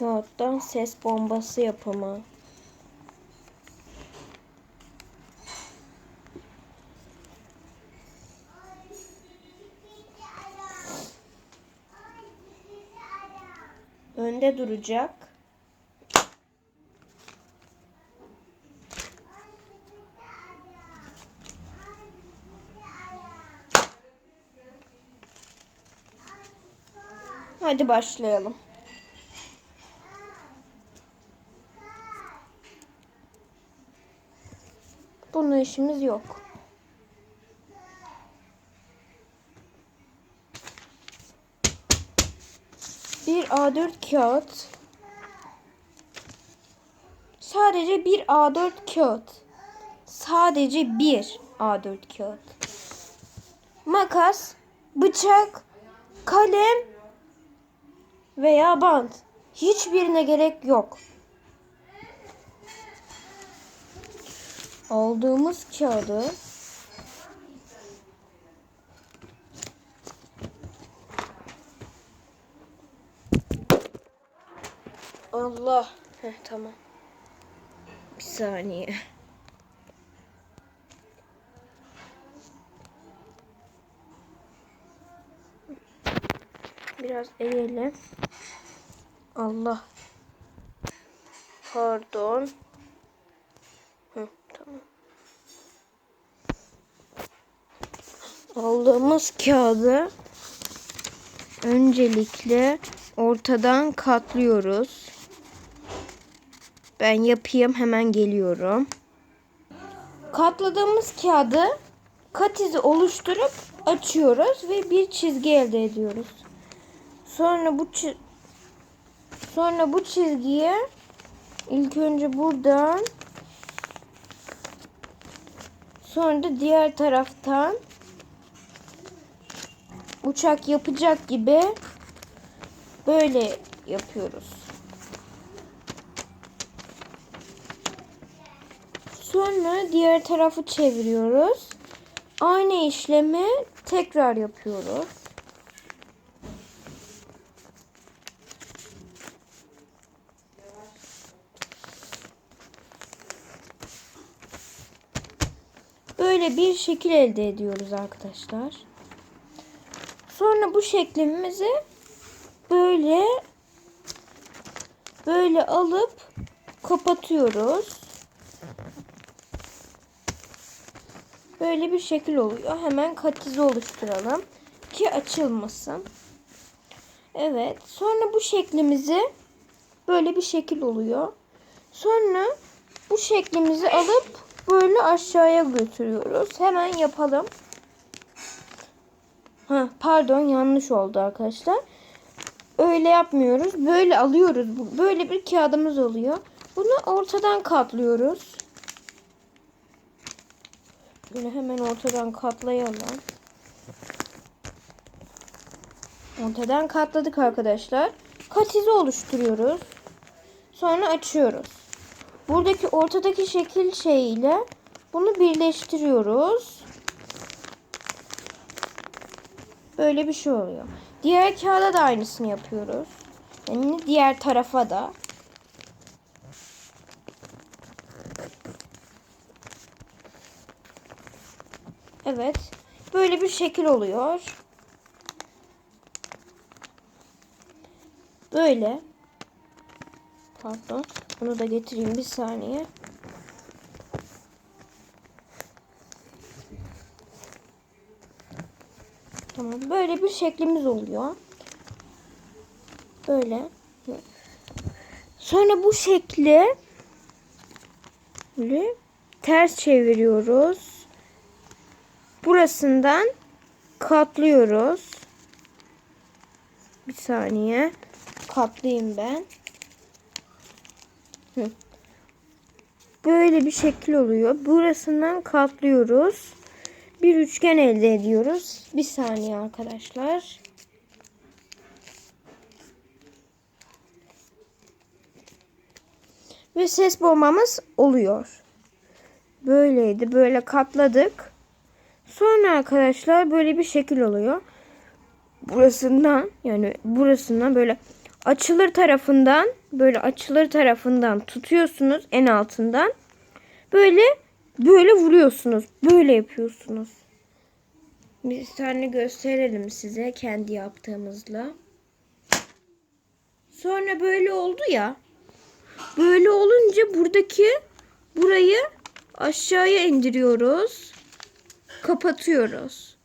kağıttan ses bombası yapımı. Önde duracak. Hadi başlayalım. Bununla işimiz yok. Bir A4 kağıt. Sadece bir A4 kağıt. Sadece bir A4 kağıt. Makas, bıçak, kalem veya bant. Hiçbirine gerek yok. Aldığımız kağıdı Allah. Heh, tamam. Bir saniye. Biraz eğelim. Allah. Pardon. Hı, tamam. Aldığımız kağıdı öncelikle ortadan katlıyoruz. Ben yapayım hemen geliyorum. Katladığımız kağıdı kat izi oluşturup açıyoruz ve bir çizgi elde ediyoruz. Sonra bu sonra bu çizgiye ilk önce buradan sonra da diğer taraftan uçak yapacak gibi böyle yapıyoruz. Sonra diğer tarafı çeviriyoruz. Aynı işlemi tekrar yapıyoruz. Böyle bir şekil elde ediyoruz arkadaşlar. Sonra bu şeklimizi böyle böyle alıp kapatıyoruz. Böyle bir şekil oluyor. Hemen katize oluşturalım ki açılmasın. Evet. Sonra bu şeklimizi böyle bir şekil oluyor. Sonra bu şeklimizi alıp böyle aşağıya götürüyoruz. Hemen yapalım. Ha, pardon yanlış oldu arkadaşlar. Öyle yapmıyoruz. Böyle alıyoruz. Böyle bir kağıdımız oluyor. Bunu ortadan katlıyoruz. Böyle hemen ortadan katlayalım. Ortadan katladık arkadaşlar. Katize oluşturuyoruz. Sonra açıyoruz. Buradaki ortadaki şekil şeyiyle bunu birleştiriyoruz. Böyle bir şey oluyor. Diğer kağıda da aynısını yapıyoruz. Yani diğer tarafa da. Evet. Böyle bir şekil oluyor. Böyle. Pardon. Bunu da getireyim bir saniye. Tamam. Böyle bir şeklimiz oluyor. Böyle. Sonra bu şekli böyle ters çeviriyoruz. Burasından katlıyoruz. Bir saniye. Katlayayım ben. Böyle bir şekil oluyor. Burasından katlıyoruz. Bir üçgen elde ediyoruz. Bir saniye arkadaşlar. Ve ses bombamız oluyor. Böyleydi. Böyle katladık. Sonra arkadaşlar böyle bir şekil oluyor. Burasından yani burasından böyle açılır tarafından böyle açılır tarafından tutuyorsunuz en altından. Böyle böyle vuruyorsunuz. Böyle yapıyorsunuz. Bir tane gösterelim size kendi yaptığımızla. Sonra böyle oldu ya. Böyle olunca buradaki burayı aşağıya indiriyoruz. Kapatıyoruz.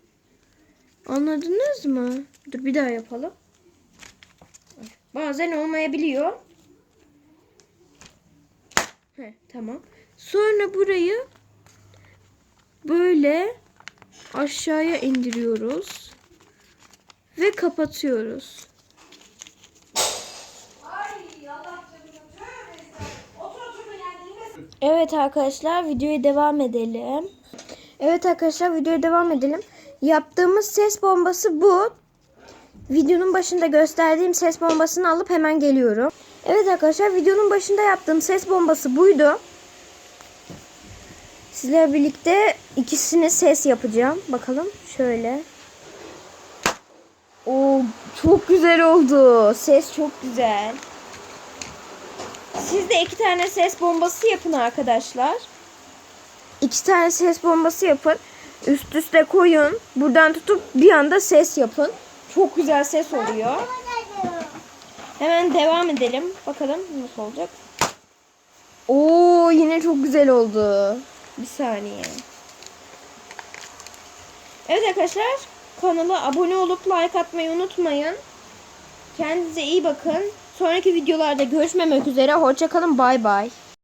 Anladınız mı? Dur bir daha yapalım. Bazen olmayabiliyor. Heh, tamam. Sonra burayı böyle aşağıya indiriyoruz ve kapatıyoruz. Evet arkadaşlar videoya devam edelim. Evet arkadaşlar videoya devam edelim. Yaptığımız ses bombası bu. Videonun başında gösterdiğim ses bombasını alıp hemen geliyorum. Evet arkadaşlar videonun başında yaptığım ses bombası buydu. Sizlerle birlikte ikisini ses yapacağım. Bakalım şöyle. Oo çok güzel oldu. Ses çok güzel. Siz de iki tane ses bombası yapın arkadaşlar. İki tane ses bombası yapın. Üst üste koyun. Buradan tutup bir anda ses yapın. Çok güzel ses oluyor. Hemen devam edelim. Bakalım nasıl olacak. Oo yine çok güzel oldu. Bir saniye. Evet arkadaşlar kanala abone olup like atmayı unutmayın. Kendinize iyi bakın. Sonraki videolarda görüşmemek üzere. Hoşçakalın. Bay bay.